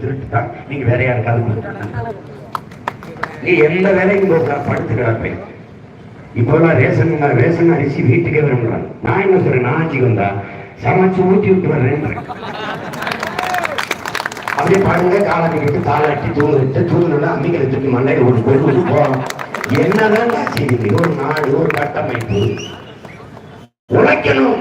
திருட்டு தான் நீங்க வேற யாருக்காவது நீ எந்த வேலைக்கும் போக படுத்து கிடப்பேன் இப்போலாம் ரேஷன் ரேஷன் அரிசி வீட்டுக்கே வருங்கிறாங்க நான் என்ன சொல்றேன் நான் ஆட்சிக்கு வந்தா சமைச்சு ஊற்றி விட்டு வர்றேன் அப்படியே பாருங்க காலை விட்டு தாளாட்டி தூங்கிட்டு தூங்கினா அம்மிகளை தூக்கி மண்டையில ஒரு பொருள் போறோம் என்னதான் செய்வீங்க ஒரு நாடு ஒரு கட்டமைப்பு உழைக்கணும்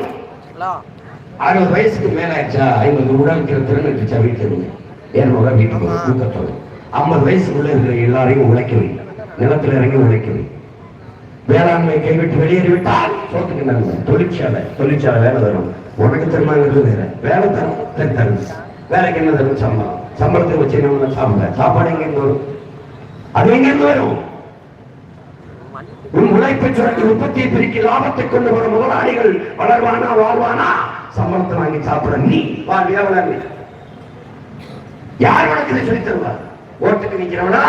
அறுபது வயசுக்கு மேல ஆச்சா ஐம்பது உடலுக்கு திறன் இருந்துச்சா வீட்டுல இரநூறுவா வீட்டுக்கு ஊக்கத்தொகை ஐம்பது வயசுக்குள்ள இருக்கிற எல்லாரையும் உழைக்க வை நிலத்துல இறங்கி உழைக்க வை வேளாண்மை கைவிட்டு வெளியேறி விட்டால் சோத்துக்கு நன்மை தொழிற்சாலை தொழிற்சாலை வேலை தரும். உனக்கு திருமாங்கிறது வேற? வேலை தரும். சரி தரும் வேலைக்கு என்ன தரும்? சம்பளம். சம்பளத்தை வச்சு நம்ம சாப்பிட. சாப்பாடு எங்க இருந்து வரும்? அது எங்க இருந்து வரும்? உன் உழைப்பை சுரண்டி உற்பத்தியை பெருக்கி லாபத்தை கொண்டு வரும் முதலாளிகள். வளர்வானா வாழ்வானா? சம்பளத்தை வாங்கி சாப்பிட நீ வாழ்வியா வளர்வி யார் உனக்கு இதை சொல்லி தருவா ஓட்டுக்கு நிக்கிறவனா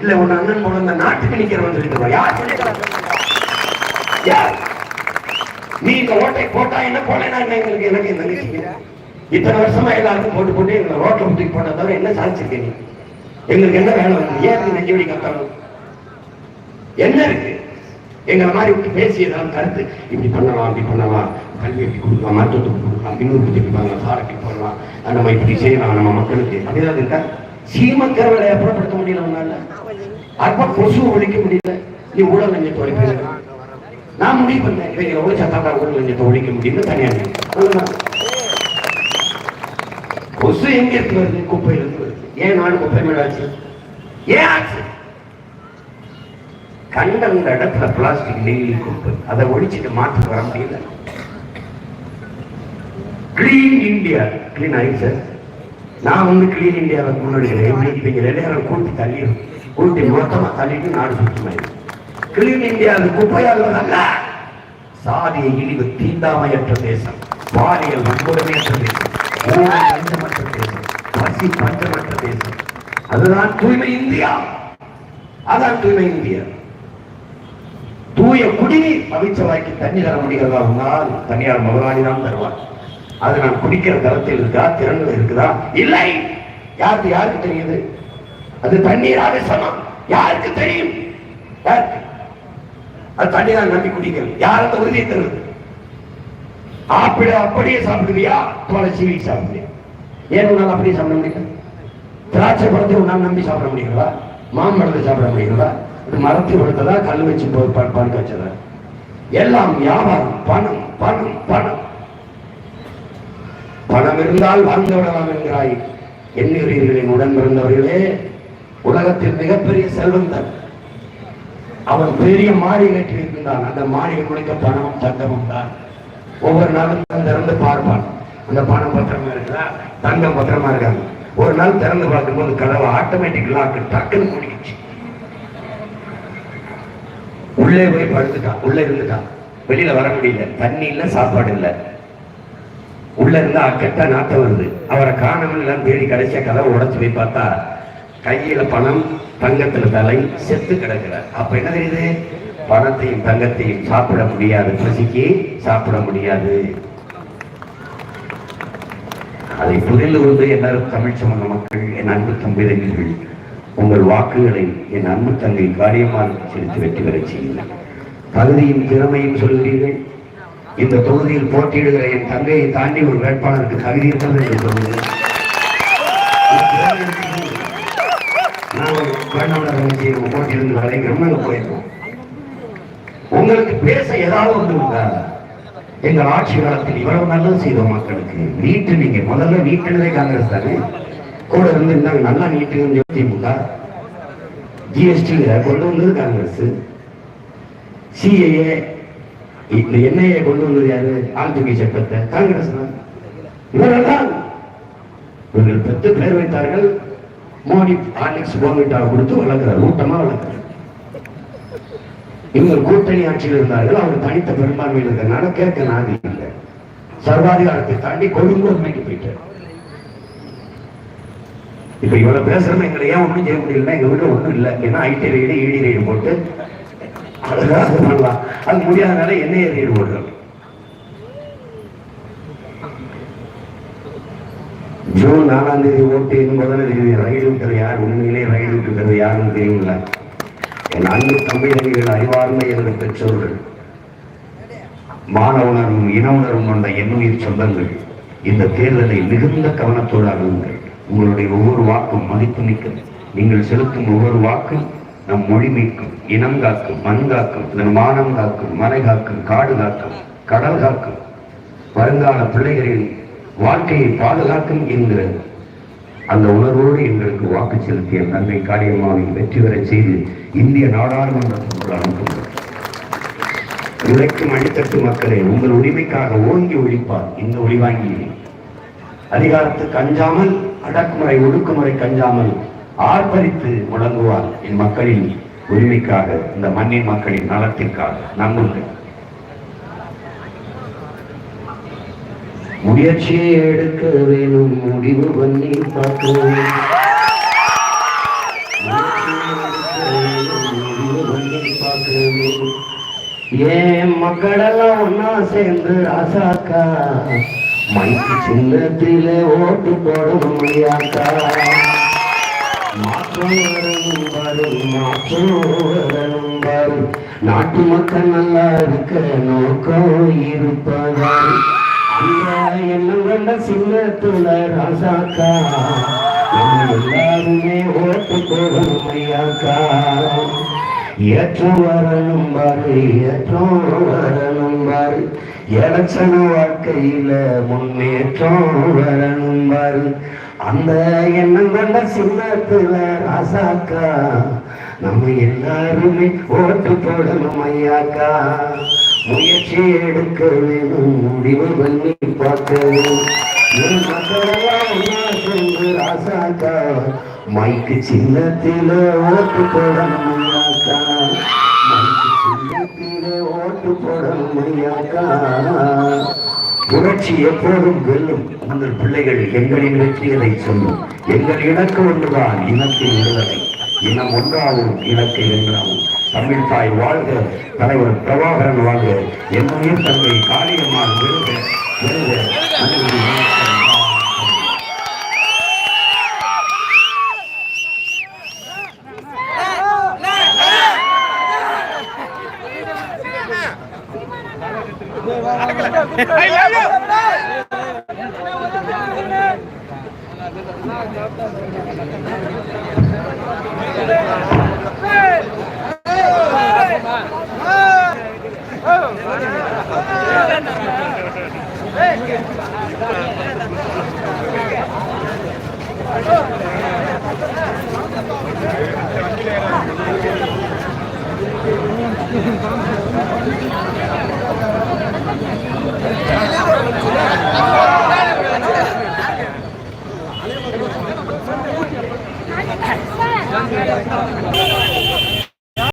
இல்ல உன் அண்ணன் மூலம் இந்த நாட்டுக்கு நிக்கிறவன் சொல்லி தருவா யார் சொல்லி யார்? நீ இந்த ஓட்டை போட்டா என்ன போலேனா என்ன? எங்களுக்கு எனக்கு என்ன நினைச்சீங்க இத்தனை வருஷமா எல்லாருக்கும் போட்டு போட்டு எங்களை ரோட்ல தூக்கி போட்ட தவிர என்ன சாதிச்சிருக்க நீ? எங்களுக்கு என்ன வேலை வந்து ஏன் இப்படி நெஞ்சு கத்தணும் என்ன இருக்கு? எங்களை மாதிரி விட்டு பேசி ஏதாவது கருத்து இப்படி பண்ணலாம் அப்படி பண்ணலாம். கல்வி கொடுக்கலாம் மருத்துவத்துக்கு கொடுக்கலாம் இன்னொரு எப்படி பண்ணலாம் போடலாம். நம்ம இப்படி செய்யலாம் நம்ம மக்களுக்கு. அப்படிதான் இருக்கா சீமக்கர வேலையை புறப்படுத்த முடியல உன்னால? அப்ப கொசு ஒழிக்க முடியல? நீ ஊழல் லஞ்சத்தை ஒழிக்க நான் முடிவு பண்ணேன் இவங்க ஒழிச்சா தான் ஊழல் லஞ்சத்தை ஒழிக்க முடியும்னு தனியா கொசு எங்க இருந்து வருது? குப்பையில இருந்து வருது. ஏன் நாடு குப்பை மேல ஆச்சு? ஏன் ஆச்சு? கண்ட இடத்துல பிளாஸ்டிக் டெய்லி குப்பை அதை ஒழிச்சுட்டு மாற்று வர முடியல. கிளீன் இந்தியா கிளீன் ஆயிடுச்சு நான் வந்து கிளீன் இந்தியாவை முன்னாடி எப்படி எல்லாரும் கூட்டி தள்ளிடும் கூட்டி மொத்தமா தள்ளிட்டு நாடு சுத்தமாயிடும் கிளீன் இந்தியா அது குப்பையாகுவதல்ல சாதிய இழிவு தீண்டாமையற்ற தேசம். பாலியல் வன்கொடுமையற்ற தேசம். ஊழல் லஞ்சமற்ற தேசம். பசி பஞ்சமற்ற தேசம். அதுதான் தூய்மை இந்தியா. அதான் தூய்மை இந்தியா. தூய குடிநீர் பவிச்சவாய்க்கு தண்ணி தர முடிகிறதா? உங்களால் தனியார் முதலாளி தான் தருவார் அது நான் குடிக்கிற தரத்தில் இருக்கா? திறன்கள் இருக்குதா? இல்லை. யாருக்கு யாருக்கு தெரியுது? அது தண்ணீராக சமம். யாருக்கு தெரியும்? யாருக்கு? அது தண்ணீராக நம்பி குடிக்கிறது. யார் அந்த உறுதியை தருவது ஆப்பிள அப்படியே சாப்பிடுவியா? தோலை சீவி சாப்பிடுவியா? ஏன் உன்னால் அப்படியே சாப்பிட முடியல? திராட்சை பழத்தை உன்னால் நம்பி சாப்பிட முடியுங்களா மாம்பழத்தை சாப்பிட முடியுங்களா மரத்தை கொடுத்ததா கல் வச்சு போ- ப- வச்சதா எல்லாம் வியாபாரம் பணம் பணம் பணம். பணம் இருந்தால் வாழ்ந்து விடலாம் என்கிறாய். எண்ணுகிறீர்களின் உடன் பிறந்தவர்களே. உலகத்தில் மிகப்பெரிய செல்வந்தன். அவன் பெரிய மாடி கட்டியிருந்தான் அந்த மாடியை முழுக்க பணமும் தங்கமும் தான். ஒவ்வொரு நாளும் திறந்து பார்ப்பான். அந்த பணம் பத்திரமா இருக்குதா தங்கம் பத்திரமா இருக்காங்க. ஒரு நாள் திறந்து பார்க்கும்போது கதவை ஆட்டோமேட்டிக் லாக்கு டக்குன்னு முடிக்கிச்சு. உள்ளே போய் படுத்துட்டான். உள்ள இருந்துட்டான். வெளியில வர முடியல. தண்ணி இல்ல சாப்பாடு இல்ல. உள்ள இருந்தா அக்கட்டா நாட்டம் வருது. அவரை காணவன் எல்லாம் தேடி கடைசியா கதவை உடச்சு போய் பார்த்தா கையில பணம் தங்கத்துல தலை செத்து கிடக்கிறார். அப்ப என்ன தெரியுது? பணத்தையும் தங்கத்தையும் சாப்பிட முடியாது. பசிக்கு சாப்பிட முடியாது. அதை புரிந்து கொண்டு எல்லாரும் தமிழ் சமூக மக்கள் என் அன்பு தம்பிதங்கள் உங்கள் வாக்குகளை என் அன்பு தங்கை காரியமாக செலுத்தி வெற்றி பெறச் செய்யுங்கள். தகுதியும் திறமையும் சொல்கிறீர்கள். இந்த தொகுதியில் போட்டியிடுகிற என் தங்கையை தாண்டி ஒரு வேட்பாளருக்கு தகுதி இருக்கிறது என்று சொல்லுங்கள். நான் போட்டியிருந்து வரைக்கிறோம் போயிருக்கோம் உங்களுக்கு பேச ஏதாவது ஒன்று எங்கள் ஆட்சி காலத்தில் இவ்வளவு நல்லது செய்தோம் மக்களுக்கு வீட்டு நீங்க முதல்ல நீட்டுனதே காங்கிரஸ் தானே? கூட இருந்து இருந்தாங்க. நல்லா நீட்டு திமுக ஜிஎஸ்டியில் கொண்டு வந்தது காங்கிரஸ். சிஏஏ இந்த என்ஐஏ கொண்டு வந்தது யாரு? ஆழ்துகை சட்டத்தை. காங்கிரஸ் தான். இவரெல்லாம் இவர்கள் பத்து பேர் வைத்தார்கள். மோடி ஆலிக்ஸ் போன்விட்டா கொடுத்து வளர்க்கிறார். ஊட்டமா வளர்க்கிறார். இவங்க கூட்டணி ஆட்சியில் இருந்தார்கள். அவர் தனித்த பெரும்பான்மையில் இருந்ததுனால கேட்க நாதி இல்லை. சர்வாதிகாரத்தை தாண்டி கொடுங்கோன்மைக்கு போயிட்டார். இப்ப இவ்வளவு பேசுறோம் எங்களை ஏன் ஒண்ணும் செய்ய முடியல எங்க வீட்டு ஒண்ணும் இல்லை. ஏன்னா ஐடி ரைடு ஈடி ரைடு போட்டு அழகாக அது பண்ணலாம் அது முடியாதனால என்ஐஏ ரைடு போடுறோம் ஜூன் நாலாம் தேதி ஓட்டு என்பதால் இது ரயில் விட்டது யார்? உண்மையிலே ரயில் விட்டுக்கிறது யாருன்னு தெரியுங்கள என் அன்பு தம்பிதங்கள் அறிவார்மை என்ற பெற்றோர்கள் மாணவனரும் இன உணர்வும் கொண்ட எண்ணுயிர் சொந்தங்கள் இந்த தேர்தலை மிகுந்த கவனத்தோடு அணுகுங்கள். உங்களுடைய ஒவ்வொரு வாக்கும் மதிப்பு மிக்கது. நீங்கள் செலுத்தும் ஒவ்வொரு வாக்கும் நம் மொழி மீட்கும் இனம் காக்கும் மண் காக்கும் இதன் மானம் காக்கும் மலை காக்கும் காடு காக்கும் கடல் காக்கும். வருங்கால பிள்ளைகளின் வாழ்க்கையை பாதுகாக்கும் என்கிற அந்த உணர்வோடு எங்களுக்கு வாக்கு செலுத்திய நன்மை காரியமாக வெற்றி பெற செய்து இந்திய நாடாளுமன்றத்திற்கு அனுப்புங்கள் உழைக்கும் அடித்தட்டு மக்களை உங்கள் உரிமைக்காக ஓங்கி ஒழிப்பார். இந்த ஒளிவாங்கி அதிகாரத்துக்கு அஞ்சாமல் அடக்குமுறை ஒடுக்குமுறை கஞ்சாமல் ஆர்ப்பரித்து முழங்குவார் என் மக்களின் உரிமைக்காக இந்த மண்ணின் மக்களின் நலத்திற்காக. நம்புங்கள். முயற்சியை எடுக்க வேணும் முடிவு பண்ணி பார்க்க ஏன் மக்களெல்லாம் ஒன்னா சேர்ந்து ராசாக்கா? மைக்கு சின்னத்திலே ஓட்டு போடும் ஐயாக்கா மாற்றம் வரணும் பாரு மாற்றம் வரணும் பாரு நாட்டு மக்கள் நல்லா இருக்க நோக்கம் இருப்பதால் அந்த எண்ணம் சின்னத்துல ராசாக்கா. நம்ம எல்லாருமே ஓட்டு போடும் ஐயாக்கா ஏற்றம் வரணும் பாரு ஏற்றம் வரணும் பாரு. எலட்சண வாழ்க்கையில முன்னேற்றம் வரணும் பாரு. அந்த எண்ணம் கொண்ட சின்னத்துல ராசாக்கா நம்ம எல்லாருமே ஓட்டு போடணும் ஐயாக்கா. முயற்சி எடுக்க வேணும் முடிவு பண்ணி பார்க்க வேணும் ராசாக்கா மைக்கு சின்னத்தில ஓட்டு போடணும் ஐயாக்கா. சின்னத்தில ஓட்டு போடணும் புரட்சி எப்போதும் வெல்லும். உங்கள் பிள்ளைகள் எங்களின் வெற்றியதை சொல்லும். எங்கள் இலக்கு ஒன்றுதான் இனத்தின் விடுதலை இனம் ஒன்றாகும் இலக்கு என்றாகும் தமிழ் தாய் வாழ்க தலைவர் பிரபாகரன் வாழ்க. என்னுடைய தந்தை காளியம்மாள் விருது விருது. ¡Hay labios!